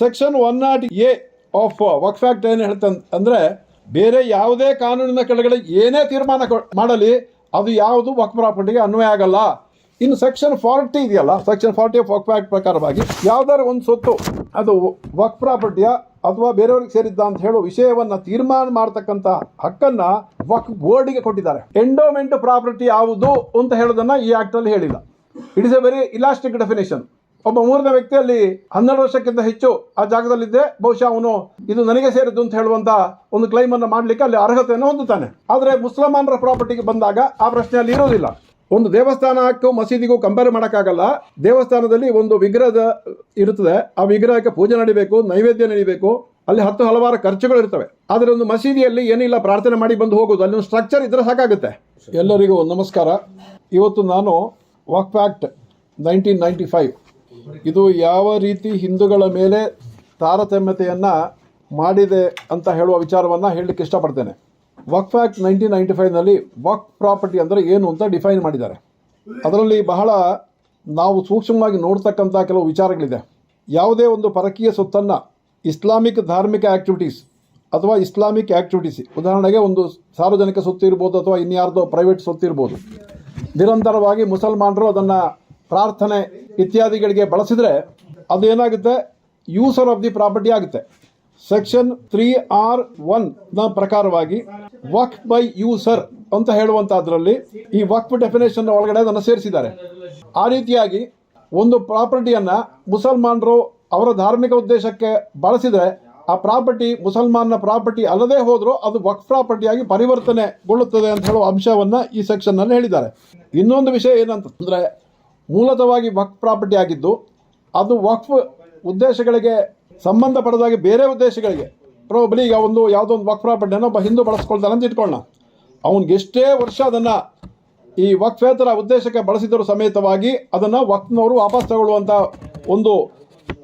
Section one not A of Waqf act ಏನು ಹೇಳ್ತ ಅಂದರೆ ಬೇರೆ ಯಾವುದೇ ಕಾನೂನಿನ ಕೆಳಗಡೆ ಏನೇ ತೀರ್ಮಾನ ಮಾಡಲಿ, ಅದು ಯಾವುದು ವಕ್ ಪ್ರಾಪರ್ಟಿಗೆ ಅನ್ವಯ ಆಗಲ್ಲ. ಇನ್ನು ಸೆಕ್ಷನ್ ಫಾರ್ಟಿ ಇದೆಯಲ್ಲ, section forty of Waqf act ಪ್ರಕಾರವಾಗಿ ಯಾವ್ದಾದ್ರು ಒಂದು ಸೊತ್ತು ಅದು ವಕ್ ಪ್ರಾಪರ್ಟಿಯ ಅಥವಾ ಬೇರೆಯವ್ರಿಗೆ ಸೇರಿದ್ದ ಅಂತ ಹೇಳೋ ವಿಷಯವನ್ನು ತೀರ್ಮಾನ ಮಾಡ್ತಕ್ಕಂಥ ಹಕ್ಕನ್ನು ವಕ್ ಬೋರ್ಡಿಗೆ ಕೊಟ್ಟಿದ್ದಾರೆ. ಎಂಡೋಮೆಂಟ್ ಪ್ರಾಪರ್ಟಿ ಯಾವುದು ಅಂತ ಹೇಳೋದನ್ನು ಈ ಆ್ಯಕ್ಟಲ್ಲಿ ಹೇಳಿಲ್ಲ. It is a very elastic definition ಒಬ್ಬ ಮೂರನೇ ವ್ಯಕ್ತಿಯಲ್ಲಿ ಹನ್ನೆರಡು ವರ್ಷಕ್ಕಿಂತ ಹೆಚ್ಚು ಆ ಜಾಗದಲ್ಲಿದ್ದೆ. ಬಹುಶಃ ಅವನು ಇದು ನನಗೆ ಸೇರಿದ್ದು ಅಂತ ಹೇಳುವಂತ ಒಂದು ಕ್ಲೈಮ್ ಅನ್ನು ಮಾಡಲಿಕ್ಕೆ ಅಲ್ಲಿ ಅರ್ಹತೆಯನ್ನು ಹೊಂದುತ್ತಾನೆ. ಆದರೆ ಮುಸಲ್ಮಾನರ ಪ್ರಾಪರ್ಟಿಗೆ ಬಂದಾಗ ಆ ಪ್ರಶ್ನೆ ಅಲ್ಲಿ ಇರೋದಿಲ್ಲ ಒಂದು ದೇವಸ್ಥಾನಕ್ಕೂ ಮಸೀದಿಗೂ ಕಂಪೇರ್ ಮಾಡೋಕ್ಕಾಗಲ್ಲ. ದೇವಸ್ಥಾನದಲ್ಲಿ ಒಂದು ವಿಗ್ರಹದ ಇರುತ್ತದೆ. ಆ ವಿಗ್ರಹಕ್ಕೆ ಪೂಜೆ ನಡಿಬೇಕು, ನೈವೇದ್ಯ ನಡಿಬೇಕು. ಅಲ್ಲಿ ಹತ್ತು ಹಲವಾರು ಖರ್ಚುಗಳು ಇರ್ತವೆ. ಆದರೆ ಒಂದು ಮಸೀದಿಯಲ್ಲಿ ಏನಿಲ್ಲ, ಪ್ರಾರ್ಥನೆ ಮಾಡಿ ಬಂದು ಹೋಗೋದು ಅಲ್ಲಿ ಒಂದು ಸ್ಟ್ರಕ್ಚರ್ ಇದ್ರೆ ಸಾಕಾಗುತ್ತೆ. ಎಲ್ಲರಿಗೂ ನಮಸ್ಕಾರ. ಇವತ್ತು ನಾನು walk act nineteen ninety five ಇದು ಯಾವ ರೀತಿ ಹಿಂದೂಗಳ ಮೇಲೆ ತಾರತಮ್ಯತೆಯನ್ನು ಮಾಡಿದೆ ಅಂತ ಹೇಳುವ ವಿಚಾರವನ್ನು ಹೇಳಲಿಕ್ಕೆ ಇಷ್ಟಪಡ್ತೇನೆ. ವಕ್ಫ್ ಫ್ಯಾಕ್ಟ್ ನೈನ್ಟೀನ್ ನೈಂಟಿ ಫೈವ್ನಲ್ಲಿ ವಕ್ ಪ್ರಾಪರ್ಟಿ ಅಂದರೆ ಏನು ಅಂತ ಡಿಫೈನ್ ಮಾಡಿದ್ದಾರೆ. ಅದರಲ್ಲಿ ಬಹಳ ನಾವು ಸೂಕ್ಷ್ಮವಾಗಿ ನೋಡ್ತಕ್ಕಂಥ ಕೆಲವು ವಿಚಾರಗಳಿದೆ. ಯಾವುದೇ ಒಂದು ಪರಕೀಯ ಸೊತ್ತನ್ನು ಇಸ್ಲಾಮಿಕ್ ಧಾರ್ಮಿಕ ಆ್ಯಕ್ಟಿವಿಟೀಸ್ ಅಥವಾ ಇಸ್ಲಾಮಿಕ್ ಆ್ಯಕ್ಟಿವಿಟೀಸ್ ಉದಾಹರಣೆಗೆ ಒಂದು ಸಾರ್ವಜನಿಕ ಸೊತ್ತು ಇರ್ಬೋದು ಅಥವಾ ಇನ್ಯಾರ್ದೋ ಪ್ರೈವೇಟ್ ಸೊತ್ತು ಇರ್ಬೋದು. ನಿರಂತರವಾಗಿ ಮುಸಲ್ಮಾನರು ಅದನ್ನು ಪ್ರಾರ್ಥನೆ ಇತ್ಯಾದಿಗಳಿಗೆ ಬಳಸಿದರೆ ಅದು ಏನಾಗುತ್ತೆ ಯೂಸರ್ ಆಫ್ ದಿ ಪ್ರಾಪರ್ಟಿ ಆಗುತ್ತೆ. ಸೆಕ್ಷನ್ ತ್ರೀ ಆರ್ ಒನ್ನ ಪ್ರಕಾರವಾಗಿ ವಕ್ ಬೈ ಯೂಸರ್ ಅಂತ ಹೇಳುವಂತಹದ್ರಲ್ಲಿ ಈ ವಕ್ಫ್ ಡೆಫಿನೇಷನ್ ಒಳಗಡೆ ಅದನ್ನು ಸೇರಿಸಿದ್ದಾರೆ. ಆ ರೀತಿಯಾಗಿ ಒಂದು ಪ್ರಾಪರ್ಟಿಯನ್ನ ಮುಸಲ್ಮಾನರು ಅವರ ಧಾರ್ಮಿಕ ಉದ್ದೇಶಕ್ಕೆ ಬಳಸಿದರೆ ಆ ಪ್ರಾಪರ್ಟಿ ಮುಸಲ್ಮಾನನ ಪ್ರಾಪರ್ಟಿ ಅಲ್ಲದೆ ಹೋದರೂ ಅದು ವಕ್ ಪ್ರಾಪರ್ಟಿಯಾಗಿ ಪರಿವರ್ತನೆಗೊಳ್ಳುತ್ತದೆ ಅಂತ ಹೇಳುವ ಅಂಶವನ್ನ ಈ ಸೆಕ್ಷನ್ನಲ್ಲಿ ಹೇಳಿದ್ದಾರೆ. ಇನ್ನೊಂದು ವಿಷಯ ಏನಂತಂದ್ರೆ ಮೂಲತವಾಗಿ ವಕ್ ಪ್ರಾಪರ್ಟಿ ಆಗಿದ್ದು, ಅದು ವಕ್ಫ್ ಉದ್ದೇಶಗಳಿಗೆ ಸಂಬಂಧಪಡದಾಗಿ ಬೇರೆ ಉದ್ದೇಶಗಳಿಗೆ. ಪ್ರೊಬಲಿ ಈಗ ಒಂದು ಯಾವುದೋ ಒಂದು ವಕ್ ಪ್ರಾಪರ್ಟಿಯನ್ನು ಒಬ್ಬ ಹಿಂದೂ ಬಳಸ್ಕೊಳ್ತಾನೆ ಅಂತ ಇಟ್ಕೊಳ್ಳೋಣ ಅವ್ನಿಗೆ ಎಷ್ಟೇ ವರ್ಷ ಅದನ್ನು ಈ ವಕ್ಫೇತರ ಉದ್ದೇಶಕ್ಕೆ ಬಳಸಿದರೂ ಸಮೇತವಾಗಿ ಅದನ್ನು ವಕ್ಫ್ನವರು ವಾಪಸ್ ತಗೊಳ್ಳುವಂಥ ಒಂದು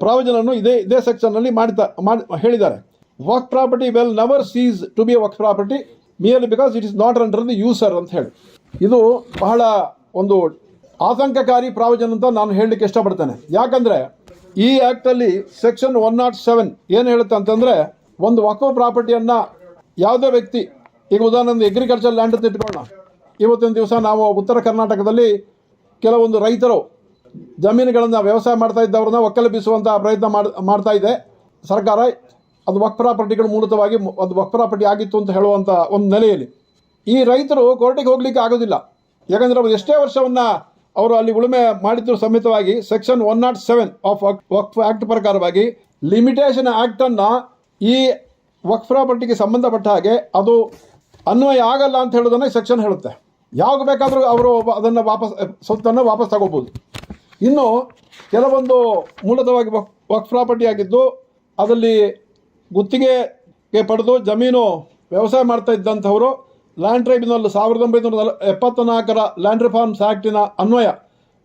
ಪ್ರಾವಿಜನನ್ನು ಇದೇ ಇದೇ ಸೆಕ್ಷನ್ನಲ್ಲಿ ಮಾಡ್ತಾ, ಮಾಡಿ, ಹೇಳಿದ್ದಾರೆ. ವಕ್ property well never cease to be Waqf property merely because it is not under the user ಅಂತ ಹೇಳಿ. ಇದು ಬಹಳ ಒಂದು ಆತಂಕಕಾರಿ ಪ್ರಾವಚನ ಅಂತ ನಾನು ಹೇಳಲಿಕ್ಕೆ ಇಷ್ಟಪಡ್ತೇನೆ. ಯಾಕಂದರೆ ಈ ಆ್ಯಕ್ಟಲ್ಲಿ ಸೆಕ್ಷನ್ ಒನ್ ನಾಟ್ ಸೆವೆನ್ ಏನು ಹೇಳುತ್ತೆ ಅಂತಂದರೆ ಒಂದು ವಕ್ಫ್ ಪ್ರಾಪರ್ಟಿಯನ್ನು ಯಾವುದೇ ವ್ಯಕ್ತಿ, ಈಗ ಉದಾಹರಣೆ ಎಗ್ರಿಕಲ್ಚರ್ ಲ್ಯಾಂಡ್ ಅಂತ ಇಟ್ಕೊಳ್ಳೋಣ. ಇವತ್ತಿನ ದಿವಸ ನಾವು ಉತ್ತರ ಕರ್ನಾಟಕದಲ್ಲಿ ಕೆಲವೊಂದು ರೈತರು ಜಮೀನುಗಳನ್ನು ವ್ಯವಸಾಯ ಮಾಡ್ತಾ ಇದ್ದವ್ರನ್ನ ಒಕ್ಕಲೆಬ್ಬಿಸುವಂಥ ಪ್ರಯತ್ನ ಮಾಡಿ, ಮಾಡ್ತಾ ಇದೆ. ಸರ್ಕಾರ ಅದು ವಕ್ ಪ್ರಾಪರ್ಟಿಗಳು ಮೂಲತವಾಗಿ ಅದು ವಕ್ ಪ್ರಾಪರ್ಟಿ ಆಗಿತ್ತು ಅಂತ ಹೇಳುವಂಥ ಒಂದು ನೆಲೆಯಲ್ಲಿ. ಈ ರೈತರು ಕೋರ್ಟಿಗೆ ಹೋಗ್ಲಿಕ್ಕೆ ಆಗೋದಿಲ್ಲ. ಯಾಕಂದ್ರೆ ಅವರು ಎಷ್ಟೇ ವರ್ಷವನ್ನ ಅವರು ಅಲ್ಲಿ ಉಳುಮೆ ಮಾಡಿದ್ರು ಸಮೇತವಾಗಿ section one not seven of Waqf act ಪ್ರಕಾರವಾಗಿ ಲಿಮಿಟೇಷನ್ ಆ್ಯಕ್ಟನ್ನು ಈ ವಕ್ಫ್ ಪ್ರಾಪರ್ಟಿಗೆ ಸಂಬಂಧಪಟ್ಟ ಹಾಗೆ ಅದು ಅನ್ವಯ ಆಗಲ್ಲ ಅಂತ ಹೇಳೋದನ್ನ ಸೆಕ್ಷನ್ ಹೇಳುತ್ತೆ. ಯಾವಾಗ ಬೇಕಾದರೂ ಅವರು ಅದನ್ನು ವಾಪಸ್, ಸ್ವತ್ತನ್ನು ವಾಪಸ್ ತಗೋಬೋದು. ಇನ್ನು ಕೆಲವೊಂದು ಮೂಲತವಾಗಿ ವಕ್ ಪ್ರಾಪರ್ಟಿ ಆಗಿದ್ದು ಅದರಲ್ಲಿ ಗುತ್ತಿಗೆಗೆ ಪಡೆದು ಜಮೀನು ವ್ಯವಸಾಯ ಮಾಡ್ತಾ ಇದ್ದಂಥವರು ಲ್ಯಾಂಡ್ ಟ್ರೈಬ್ಯುನಲ್ ಸಾವಿರದ ಒಂಬೈನೂರ ನಲ ಎಪ್ಪತ್ತ ನಾಲ್ಕರ ಲ್ಯಾಂಡ್ ರಿಫಾರ್ಮ್ಸ್ ಆ್ಯಕ್ಟಿನ ಅನ್ವಯ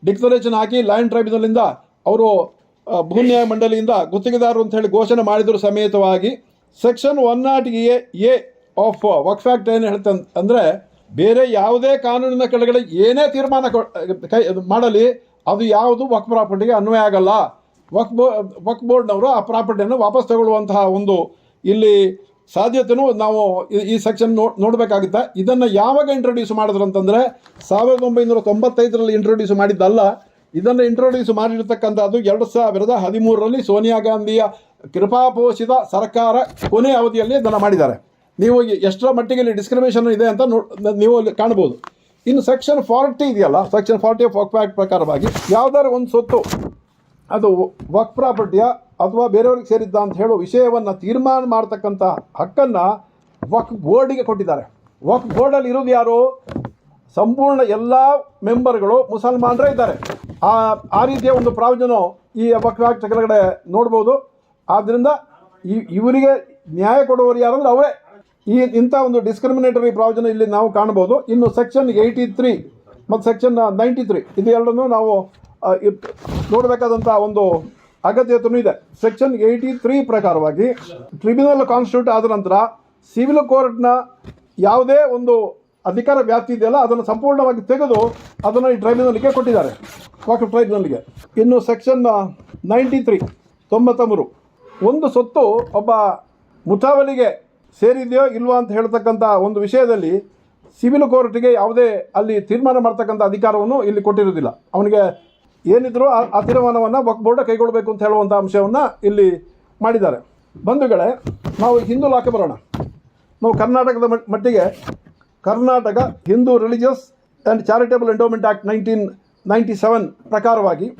ಡಿಕ್ಲರೇಷನ್ ಹಾಕಿ ಲ್ಯಾಂಡ್ ಟ್ರೈಬ್ಯುನಲ್ನಿಂದ ಅವರು ಭೂನ್ಯಾಯ ಮಂಡಳಿಯಿಂದ ಗುತ್ತಿಗೆದಾರರು ಅಂತ ಹೇಳಿ ಘೋಷಣೆ ಮಾಡಿದರೂ ಸಮೇತವಾಗಿ section one not A A of Waqf act ಏನು ಹೇಳ್ತ ಅಂದರೆ ಬೇರೆ ಯಾವುದೇ ಕಾನೂನಿನ ಕೆಳಗಡೆ ಏನೇ ತೀರ್ಮಾನ ಕೈ ಮಾಡಲಿ, ಅದು ಯಾವುದು ವಕ್ ಪ್ರಾಪರ್ಟಿಗೆ ಅನ್ವಯ ಆಗಲ್ಲ. ವಕ್ ಬೋ ವಕ್ ಬೋರ್ಡ್ನವರು ಆ ಪ್ರಾಪರ್ಟಿಯನ್ನು ವಾಪಸ್ ತಗೊಳ್ಳುವಂತಹ ಒಂದು ಇಲ್ಲಿ ಸಾಧ್ಯತೆನೂ ನಾವು ಈ- ಸೆಕ್ಷನ್ ನೋ ನೋಡಬೇಕಾಗುತ್ತೆ. ಇದನ್ನು ಯಾವಾಗ ಇಂಟ್ರೊಡ್ಯೂಸ್ ಮಾಡಿದ್ರು ಅಂತಂದರೆ ಸಾವಿರದ ಒಂಬೈನೂರ ತೊಂಬತ್ತೈದರಲ್ಲಿ ಇಂಟ್ರೊಡ್ಯೂಸ್ ಮಾಡಿದ್ದಲ್ಲ. ಇದನ್ನು ಇಂಟ್ರೊಡ್ಯೂಸ್ ಮಾಡಿರ್ತಕ್ಕಂಥದ್ದು ಎರಡು ಸಾವಿರದ ಹದಿಮೂರರಲ್ಲಿ ಸೋನಿಯಾ ಗಾಂಧಿಯ ಕೃಪಾಪೋಷಿತ ಸರ್ಕಾರ ಕೊನೆ ಅವಧಿಯಲ್ಲಿ ಇದನ್ನು ಮಾಡಿದ್ದಾರೆ. ನೀವು ಎಷ್ಟರ ಮಟ್ಟಿಗೆ ಇಲ್ಲಿ ಡಿಸ್ಕ್ರಿಮಿನೇಷನ್ ಇದೆ ಅಂತ ನೋ ನೀವು ಅಲ್ಲಿ ಕಾಣ್ಬೋದು. ಇನ್ನು ಸೆಕ್ಷನ್ ಫಾರ್ಟಿ ಇದೆಯಲ್ಲ section forty of Waqf act ಪ್ರಕಾರವಾಗಿ, ಯಾವ್ದಾದ್ರು ಒಂದು ಸೊತ್ತು, ಅದು ವಕ್ ಪ್ರಾಪರ್ಟಿಯ ಅಥವಾ ಬೇರೆಯವ್ರಿಗೆ ಸೇರಿದ್ದ ಅಂತ ಹೇಳೋ ವಿಷಯವನ್ನು ತೀರ್ಮಾನ ಮಾಡ್ತಕ್ಕಂಥ ಹಕ್ಕನ್ನು ವಕ್ ಬೋರ್ಡಿಗೆ ಕೊಟ್ಟಿದ್ದಾರೆ. ವಕ್ ಬೋರ್ಡಲ್ಲಿ ಇರೋದು ಯಾರು? ಸಂಪೂರ್ಣ ಎಲ್ಲ ಮೆಂಬರ್ಗಳು ಮುಸಲ್ಮಾನರೇ ಇದ್ದಾರೆ. ಆ ಆ ರೀತಿಯ ಒಂದು ಪ್ರಾವಿಜನು ಈ ವಕ್ ಆಕ್ಟ್ ಕೆಳಗಡೆ ನೋಡ್ಬೋದು. ಆದ್ದರಿಂದ ಈ, ಇವರಿಗೆ ನ್ಯಾಯ ಕೊಡುವವರು ಯಾರಂದ್ರೆ ಅವರೇ. ಈ, ಇಂಥ ಒಂದು ಡಿಸ್ಕ್ರಿಮಿನೇಟರಿ ಪ್ರಾವಿಜನ್ ಇಲ್ಲಿ ನಾವು ಕಾಣ್ಬೋದು. ಇನ್ನು ಸೆಕ್ಷನ್ ಏಯ್ಟಿ ತ್ರೀ ಮತ್ತು ಸೆಕ್ಷನ್ ನೈಂಟಿ ತ್ರೀ ಇದು ಎರಡನ್ನೂ ನಾವು ನೋಡಬೇಕಾದಂಥ ಒಂದು ಅಗತ್ಯತೆಯೂ ಇದೆ. ಸೆಕ್ಷನ್ ಏಯ್ಟಿ ತ್ರೀ ಪ್ರಕಾರವಾಗಿ ಟ್ರಿಬ್ಯುನಲ್ ಕಾನ್ಸ್ಟಿಟ್ಯೂಟ್ ಆದ ನಂತರ ಸಿವಿಲ್ ಕೋರ್ಟ್ನ ಯಾವುದೇ ಒಂದು ಅಧಿಕಾರ ವ್ಯಾಪ್ತಿ ಇದೆಯಲ್ಲ, ಅದನ್ನು ಸಂಪೂರ್ಣವಾಗಿ ತೆಗೆದು ಅದನ್ನು ಈ ಟ್ರೈಬ್ಯುನಲ್ಗೆ ಕೊಟ್ಟಿದ್ದಾರೆ. ವಾಕ್ ಟ್ರೈಬ್ಯುನಲ್ಗೆ ಇನ್ನು ಸೆಕ್ಷನ್ ನೈಂಟಿ ತ್ರೀ ತೊಂಬತ್ತ ಮೂರು ಒಂದು ಸೊತ್ತು ಒಬ್ಬ ಮುತಾವಲಿಗೆ ಸೇರಿದೆಯೋ ಇಲ್ವೋ ಅಂತ ಹೇಳ್ತಕ್ಕಂಥ ಒಂದು ವಿಷಯದಲ್ಲಿ ಸಿವಿಲ್ ಕೋರ್ಟಿಗೆ ಯಾವುದೇ ಅಲ್ಲಿ ತೀರ್ಮಾನ ಮಾಡ್ತಕ್ಕಂಥ ಅಧಿಕಾರವನ್ನು ಇಲ್ಲಿ ಕೊಟ್ಟಿರೋದಿಲ್ಲ ಅವನಿಗೆ ಏನಿದ್ರು ಆ ತೀರ್ಮಾನವನ್ನು ವಕ್ ಬೋರ್ಡ್ ಕೈಗೊಳ್ಳಬೇಕು ಅಂತ ಹೇಳುವಂಥ ಅಂಶವನ್ನು ಇಲ್ಲಿ ಮಾಡಿದ್ದಾರೆ. ಬಂಧುಗಳೇ, ನಾವು ಹಿಂದೂ ಲಾಕೆ ಬರೋಣ. ನಾವು ಕರ್ನಾಟಕದ ಮಟ್- ಮಟ್ಟಿಗೆ Karnataka Hindu religious and charitable endowment act nineteen ninety seven ಪ್ರಕಾರವಾಗಿ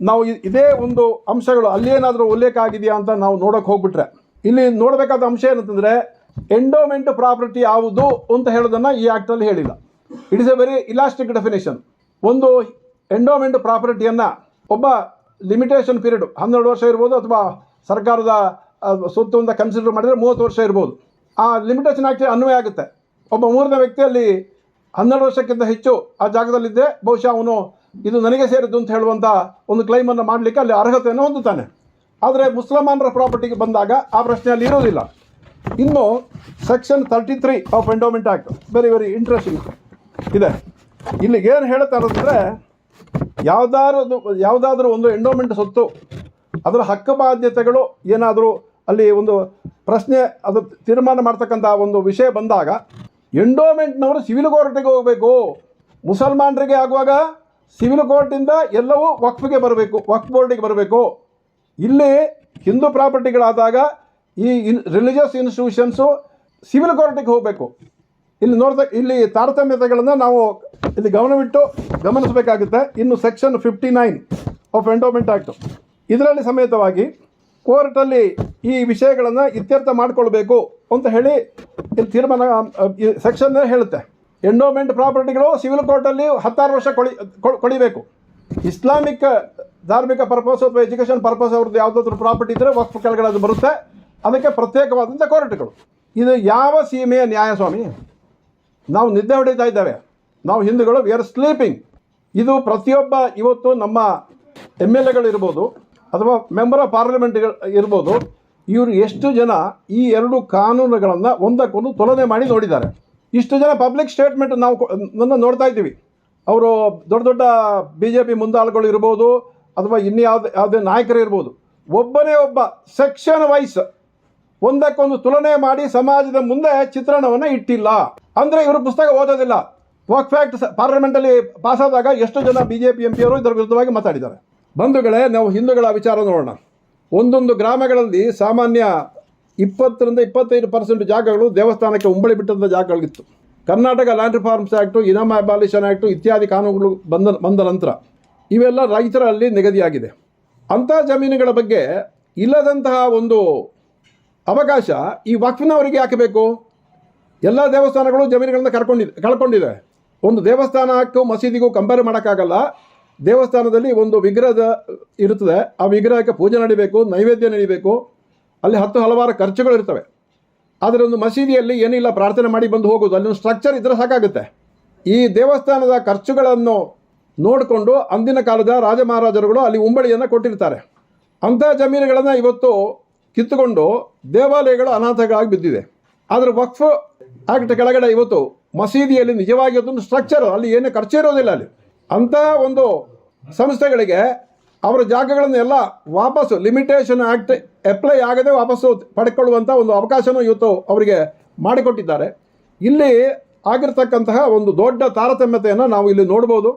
ನಾವು ಇದೇ ಒಂದು ಅಂಶಗಳು ಅಲ್ಲೇನಾದರೂ ಉಲ್ಲೇಖ ಆಗಿದೆಯಾ ಅಂತ ನಾವು ನೋಡೋಕೆ ಹೋಗ್ಬಿಟ್ರೆ. ಇಲ್ಲಿ ನೋಡಬೇಕಾದ ಅಂಶ ಏನಂತಂದರೆ ಎಂಡೋಮೆಂಟ್ ಪ್ರಾಪರ್ಟಿ ಯಾವುದು ಅಂತ ಹೇಳೋದನ್ನು ಈ ಆ್ಯಕ್ಟಲ್ಲಿ ಹೇಳಿಲ್ಲ. It is a very elastic definition ಒಂದು ಎಂಡೋಮೆಂಟ್ ಪ್ರಾಪರ್ಟಿಯನ್ನು ಒಬ್ಬ ಲಿಮಿಟೇಷನ್ ಪೀರಿಯಡ್ ಹನ್ನೆರಡು ವರ್ಷ ಇರ್ಬೋದು ಅಥವಾ ಸರ್ಕಾರದ ಸುತ್ತುವಂತ ಕನ್ಸಿಡರ್ ಮಾಡಿದರೆ ಮೂವತ್ತು ವರ್ಷ ಇರ್ಬೋದು. ಆ ಲಿಮಿಟೇಷನ್ ಆ್ಯಕ್ಟ್ ಅನ್ವಯ ಆಗುತ್ತೆ. ಒಬ್ಬ ಮೂರನೇ ವ್ಯಕ್ತಿಯಲ್ಲಿ ಹನ್ನೆರಡು ವರ್ಷಕ್ಕಿಂತ ಹೆಚ್ಚು ಆ ಜಾಗದಲ್ಲಿದ್ದರೆ ಬಹುಶಃ ಅವನು ಇದು ನನಗೆ ಸೇರಿದ್ದು ಅಂತ ಹೇಳುವಂಥ ಒಂದು ಕ್ಲೈಮನ್ನು ಮಾಡಲಿಕ್ಕೆ ಅಲ್ಲಿ ಅರ್ಹತೆಯನ್ನು ಹೊಂದುತ್ತಾನೆ. ಆದರೆ ಮುಸಲ್ಮಾನರ ಪ್ರಾಪರ್ಟಿಗೆ ಬಂದಾಗ ಆ ಪ್ರಶ್ನೆ ಅಲ್ಲಿ ಇರೋದಿಲ್ಲ ಇನ್ನು section thirty three of endowment act very very interesting ಇದೆ. ಇಲ್ಲಿಗೇನು ಏನು ಅಂದರೆ ಯಾವುದಾದ್ರು ಯಾವುದಾದ್ರೂ ಒಂದು ಎಂಡೋಮೆಂಟ್ ಸೊತ್ತು, ಅದರ ಹಕ್ಕು ಬಾಧ್ಯತೆಗಳು ಏನಾದರೂ ಅಲ್ಲಿ ಒಂದು ಪ್ರಶ್ನೆ, ಅದು ತೀರ್ಮಾನ ಮಾಡ್ತಕ್ಕಂಥ ಒಂದು ವಿಷಯ ಬಂದಾಗ ಎಂಡೋಮೆಂಟ್ನವರು ಸಿವಿಲ್ ಕೋರ್ಟಿಗೆ ಹೋಗಬೇಕು. ಮುಸಲ್ಮಾನರಿಗೆ ಆಗುವಾಗ ಸಿವಿಲ್ ಕೋರ್ಟಿಂದ ಎಲ್ಲವೂ ವಕ್ಫ್ಗೆ ಬರಬೇಕು, ವಕ್ಫ್ ಬೋರ್ಡಿಗೆ ಬರಬೇಕು. ಇಲ್ಲಿ ಹಿಂದೂ ಪ್ರಾಪರ್ಟಿಗಳಾದಾಗ ಈ ಇನ್ ರಿಲಿಜಿಯಸ್ ಇನ್ಸ್ಟಿಟ್ಯೂಷನ್ಸು ಸಿವಿಲ್ ಕೋರ್ಟಿಗೆ ಹೋಗಬೇಕು. ಇಲ್ಲಿ ನೋಡ್ತಾ ಇಲ್ಲಿ ತಾರತಮ್ಯತೆಗಳನ್ನು ನಾವು ಇಲ್ಲಿ ಗಮನವಿಟ್ಟು ಗಮನಿಸಬೇಕಾಗುತ್ತೆ. ಇನ್ನು section fifty nine of endowment act ಇದರಲ್ಲಿ ಸಮೇತವಾಗಿ ಕೋರ್ಟಲ್ಲಿ ಈ ವಿಷಯಗಳನ್ನು ಇತ್ಯರ್ಥ ಮಾಡಿಕೊಳ್ಬೇಕು ಅಂತ ಹೇಳಿ ಇಲ್ಲಿ ತೀರ್ಮಾನ ಸೆಕ್ಷನ್ ಹೇಳುತ್ತೆ. ಎಂಡೋಮೆಂಟ್ ಪ್ರಾಪರ್ಟಿಗಳು ಸಿವಿಲ್ ಕೋರ್ಟಲ್ಲಿ ಹತ್ತಾರು ವರ್ಷ ಕೊಳಿ ಕೊಡಿಬೇಕು ಇಸ್ಲಾಮಿಕ್ ಧಾರ್ಮಿಕ ಪರ್ಪಸ್ ಅಥವಾ ಎಜುಕೇಷನ್ ಪರ್ಪಸ್ ಅವ್ರದ್ದು ಯಾವುದಾದ್ರೂ ಪ್ರಾಪರ್ಟಿ ಇದ್ದರೆ ವಕ್ಫ್ ಕೆಳಗಡೆ ಅದು ಬರುತ್ತೆ. ಅದಕ್ಕೆ ಪ್ರತ್ಯೇಕವಾದಂಥ ಕೋರ್ಟ್ಗಳು ಇದು ಯಾವ ಸೀಮೆಯ ನ್ಯಾಯ ಸ್ವಾಮಿ ನಾವು ನಿದ್ದೆ ಹೊಡಿತಾ ಇದ್ದೇವೆ. ನಾವು ಹಿಂದೂಗಳು ವಿ ಆರ್ ಸ್ಲೀಪಿಂಗ್ ಇದು ಪ್ರತಿಯೊಬ್ಬ ಇವತ್ತು ನಮ್ಮ ಎಂ ಎಲ್ ಎಗಳಿರ್ಬೋದು ಅಥವಾ ಮೆಂಬರ್ ಆಫ್ ಪಾರ್ಲಿಮೆಂಟ್ ಇರ್ಬೋದು, ಇವರು ಎಷ್ಟು ಜನ ಈ ಎರಡು ಕಾನೂನುಗಳನ್ನು ಒಂದಕ್ಕೊಂದು ತುಲನೆ ಮಾಡಿ ನೋಡಿದ್ದಾರೆ. ಇಷ್ಟು ಜನ ಪಬ್ಲಿಕ್ ಸ್ಟೇಟ್ಮೆಂಟ್ ನಾವು ನನ್ನ ನೋಡ್ತಾ ಇದ್ದೀವಿ. ಅವರು ದೊಡ್ಡ ದೊಡ್ಡ ಬಿ ಜೆ ಪಿ ಮುಂದಾಳುಗಳು ಇರ್ಬೋದು, ಅಥವಾ ಇನ್ಯಾವುದೇ ಯಾವುದೇ ನಾಯಕರು ಇರ್ಬೋದು. ಒಬ್ಬನೇ ಒಬ್ಬ ಸೆಕ್ಷನ್ ವೈಸ್ ಒಂದಕ್ಕೊಂದು ತುಲನೆ ಮಾಡಿ ಸಮಾಜದ ಮುಂದೆ ಚಿತ್ರಣವನ್ನು ಇಟ್ಟಿಲ್ಲ. ಅಂದರೆ ಇವರು ಪುಸ್ತಕ ಓದೋದಿಲ್ಲ. ವಾಕ್ ಫ್ಯಾಕ್ಟ್ ಪಾರ್ಲಿಮೆಂಟಲ್ಲಿ ಪಾಸಾದಾಗ ಎಷ್ಟು ಜನ ಬಿ ಜೆ ಪಿ ಎಂ ಪಿಯವರು ಇದರ ವಿರುದ್ಧವಾಗಿ ಮಾತಾಡಿದ್ದಾರೆ. ಬಂಧುಗಳೇ, ನಾವು ಹಿಂದೂಗಳ ವಿಚಾರ ನೋಡೋಣ. ಒಂದೊಂದು ಗ್ರಾಮಗಳಲ್ಲಿ ಸಾಮಾನ್ಯ ಇಪ್ಪತ್ತರಿಂದ ಇಪ್ಪತ್ತೈದು ಪರ್ಸೆಂಟ್ ಜಾಗಗಳು ದೇವಸ್ಥಾನಕ್ಕೆ ಉಂಬಳಿ ಬಿಟ್ಟಂಥ ಜಾಗಗಳಿತ್ತು. ಕರ್ನಾಟಕ ಲ್ಯಾಂಡ್ ರಿಫಾರ್ಮ್ಸ್ ಆ್ಯಕ್ಟು ಇನಾಮ ಅಬಾಲಿಷನ್ ಆ್ಯಕ್ಟು ಇತ್ಯಾದಿ ಕಾನೂನುಗಳು ಬಂದ ಬಂದ ನಂತರ ಇವೆಲ್ಲ ರೈತರಲ್ಲಿ ನಿಗದಿಯಾಗಿದೆ. ಅಂಥ ಜಮೀನುಗಳ ಬಗ್ಗೆ ಇಲ್ಲದಂತಹ ಒಂದು ಅವಕಾಶ ಈ ವಕ್ಫಿನವರಿಗೆ ಯಾಕೆ ಬೇಕು? ಎಲ್ಲ ದೇವಸ್ಥಾನಗಳು ಜಮೀನುಗಳನ್ನು ಕರ್ಕೊಂಡಿದೆ ಕಳ್ಕೊಂಡಿದೆ ಒಂದು ದೇವಸ್ಥಾನಕ್ಕೂ ಮಸೀದಿಗೂ ಕಂಪೇರ್ ಮಾಡೋಕ್ಕಾಗಲ್ಲ. ದೇವಸ್ಥಾನದಲ್ಲಿ ಒಂದು ವಿಗ್ರಹದ ಇರುತ್ತದೆ. ಆ ವಿಗ್ರಹಕ್ಕೆ ಪೂಜೆ ನಡಿಬೇಕು, ನೈವೇದ್ಯ ನಡಿಬೇಕು. ಅಲ್ಲಿ ಹತ್ತು ಹಲವಾರು ಖರ್ಚುಗಳು ಇರ್ತವೆ. ಆದರೆ ಒಂದು ಮಸೀದಿಯಲ್ಲಿ ಏನಿಲ್ಲ, ಪ್ರಾರ್ಥನೆ ಮಾಡಿ ಬಂದು ಹೋಗೋದು ಅಲ್ಲಿ ಒಂದು ಸ್ಟ್ರಕ್ಚರ್ ಇದ್ದರೆ ಸಾಕಾಗುತ್ತೆ. ಈ ದೇವಸ್ಥಾನದ ಖರ್ಚುಗಳನ್ನು ನೋಡಿಕೊಂಡು ಅಂದಿನ ಕಾಲದ ರಾಜ ಮಹಾರಾಜರುಗಳು ಅಲ್ಲಿ ಉಂಬಳಿಯನ್ನು ಕೊಟ್ಟಿರ್ತಾರೆ. ಅಂಥ ಜಮೀನುಗಳನ್ನು ಇವತ್ತು ಕಿತ್ತುಕೊಂಡು ದೇವಾಲಯಗಳು ಅನಾಥಗಳಾಗಿ ಬಿದ್ದಿದೆ. ಆದರೆ ವಕ್ಫ್ ಆಕ್ಟ್ ಕೆಳಗಡೆ ಇವತ್ತು ಮಸೀದಿಯಲ್ಲಿ ನಿಜವಾಗಿ ಅದೊಂದು ಸ್ಟ್ರಕ್ಚರ್ ಅಲ್ಲಿ ಏನು ಖರ್ಚು ಇರೋದಿಲ್ಲ ಅಲ್ಲಿ. ಅಂಥ ಒಂದು ಸಂಸ್ಥೆಗಳಿಗೆ ಅವರ ಜಾಗಗಳನ್ನು ಎಲ್ಲ ವಾಪಸ್ಸು ಲಿಮಿಟೇಷನ್ ಆ್ಯಕ್ಟ್ ಅಪ್ಲೈ ಆಗದೆ ವಾಪಸ್ಸು ಪಡ್ಕೊಳ್ಳುವಂಥ ಒಂದು ಅವಕಾಶನೂ ಇವತ್ತು ಅವರಿಗೆ ಮಾಡಿಕೊಟ್ಟಿದ್ದಾರೆ. ಇಲ್ಲಿ ಆಗಿರ್ತಕ್ಕಂತಹ ಒಂದು ದೊಡ್ಡ ತಾರತಮ್ಯತೆಯನ್ನು ನಾವು ಇಲ್ಲಿ ನೋಡ್ಬೋದು.